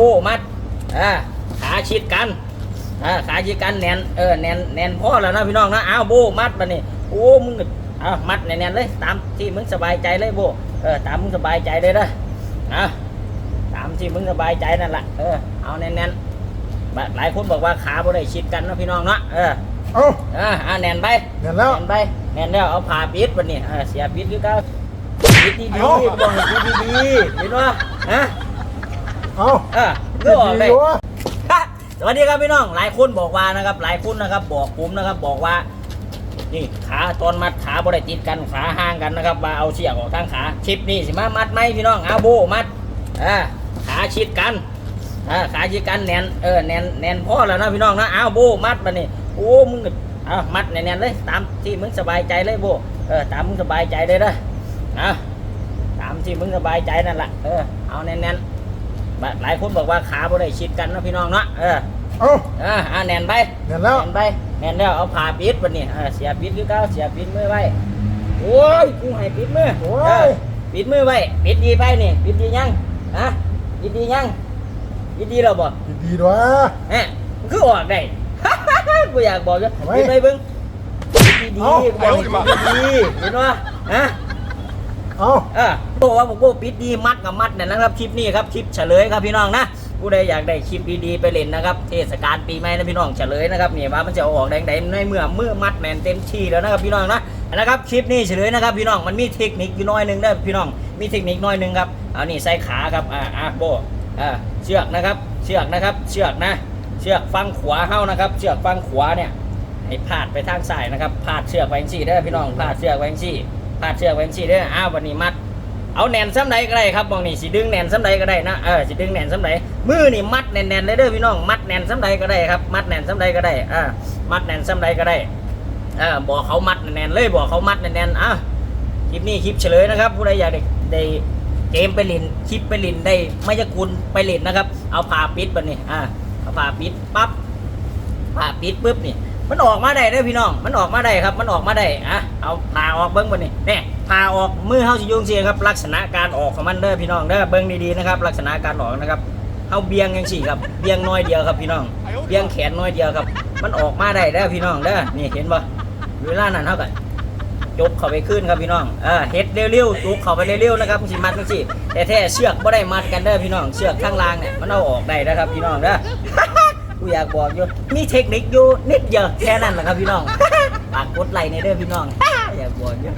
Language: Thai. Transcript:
โอ้มัดอ่าขาชิดกันอ่าขาชิดกันแน่นเออแน่นแน่นพอแล้วนะพี่น้องนะอ้าวโบมัดมานี่โอ้มึงก็เอ้ามัดแน่นๆเลย ตามที่มึงสบายใจเลยโบเออตามมึงสบายใจเลยนะอะตามที่มึงสบายใจนั่นแหละเออเอาแน่นๆบะหลายคนบอกว่าขาบ่ได้ชิดกันนะพี่น้องเนาะเออเอ้าอ่าอ่าแน่นไปเห็นแล้วแน่นไปแน่นแล้วเอาผ่าปิดวันนี้อ่าเสียปิดคือเก่าปิดดีๆเอ้าบอกให้ปิดดีๆเห็นว่าฮะ เอ้าอ่าดีก็ออกได้อยู่วะค่ะสวัสดีครับพี่น้อง หลายคนบอกว่านะครับ หลายคนนะครับ บอกผมนะครับ บอกว่า นี่ขาตอนมัดขาบ่ได้ติดกันขาห่างกันนะครับมาเอาเสียกออกทางขาชิปนี่สิมามัดไหมพี่น้องเอาโบมัดอ่าขาชิดกันอ่าขาชิดกันแน่นเออแน่นแน่นพอแล้วนะพี่น้องนะเอาโบมัดมานี่โอ้มึงก็เอามัดแน่นๆเลยตามที่มึงสบายใจเลยโบเออตามมึงสบายใจเลยนะเอาตามที่มึงสบายใจนั่นแหละเออเอาแน่นๆบะ หลายคนบอกว่าขาบ่ได้ชิดกันนะพี่น้องเนาะเออเอ้า อ่าอ่าแน่นไปเห็นแล้ว แน่นไปแน่นแล้วเอาผ่าปิดวันนี้อ่าเสียปิดคือเก้าเสียปิดมือไว้โอ้ยกูให้ปิดมือโอ้เอยอปิดมือไว้ปิดดีไปนี่ปิดดียังฮะปิดดียังปิดดีเราบอกดีๆด้วยแหมมันคือออกได้ กูอยากบอกอยู่ทำไมปิดไปเบิ้งปิดดีดีเอ้าๆบอกให้ปิดดีๆเห็นว่าฮะ เอ้า เออบอกว่าผมบอกปิดดีมัดกับมัดเนี่ยนะครับคลิปนี้ครับคลิปเฉลยครับพี่น้องนะผู้ใดอยากได้คลิปดีๆไปเล่นนะครับเทศกาลปีใหม่นะพี่น้องเฉลยนะครับเนี่ยว่ามันจะออกแดงๆในเมื่อเมื่อมัดแน่นเต็มที่แล้วนะครับพี่น้องนะนะครับคลิปนี้เฉลยนะครับพี่น้องมันมีเทคนิคอยู่น้อยหนึงได้พี่น้องมีเทคนิคน้อยหนึงครับเอานี่ใส่ขาครับอ่าอ่าโบอ่าเชือกนะครับ เชือกนะครับ เชือกนะ เชือกฟังขวาเฮ้านะครับ เชือกฟังขวาเนี่ยให้พาดไปทางซ้ายนะครับพาดเชือกไว้จังซี่เด้พี่น้องพาดเชือกไว้จังซี่ พาดเชือกไว้จังซี่เด้ออ้าววันนี้มัด เอาแหนนซ้ำใดก็ได้ครับมองนี่สิดึงแหนนซ้ำใดก็ได้นะเออสิดึงแหนนซ้ำใดมือนี่มัดแนนๆเลยเด้อพี่น้องมัดแหนนซ้ำใดก็ได้ครับมัดแหนนซ้ำใดก็ได้อ่ามัดแหนนซ้ำใดก็ได้เออบอกเขามัดแนนเลยบอกเขามัดแน่นๆอะคลิปนี้คลิปเฉลยนะครับ ผู้ใดอยากได้ได้เกมไปลินคลิปไปลินได้ไม่จะคุณไปลินนะครับ เอาผ้าปิดบัดนี้อ่าเอาผ้าปิดปั๊บผ่าปิดปุ๊บนี่ มันออกมาได้เด้อพี่น้อง มันออกมาได้ครับ มันออกมาได้อะเอาผ่าออกเบิ้งบนนี่เนี่ยผ่าออกมือเฮาสิโยงเสียครับ ลักษณะการออกของมันเด้อพี่น้องเด้อเบิ้งดีๆนะครับ ลักษณะการออกนะครับเฮาเบียงยังสี่ครับ เบียงน้อยเดียวครับพี่น้อง เบียงแขนน้อยเดียวครับ มันออกมาได้เด้อพี่น้องเด้อนี่เห็นบ่เวลานั้นเท่ากันจกเข้าไปขึ้นครับพี่น้อง เออเฮ็ดเร็วๆจุกเข้าไปเร็วๆนะครับสิมัดจังซี่แต่แท้เชือกบ่ได้มัดกันเด้อพี่น้อง เชือกข้างล่างเนี่ยมันเอาออกได้นะครับพี่น้องเด้อ กูอยากบอกอยู่มีเทคนิคอยู่นิดเดียวแค่นั้นแหละครับพี่น้องฝากกดไลค์ในเด้อพี่น้องอยากบอกอยู่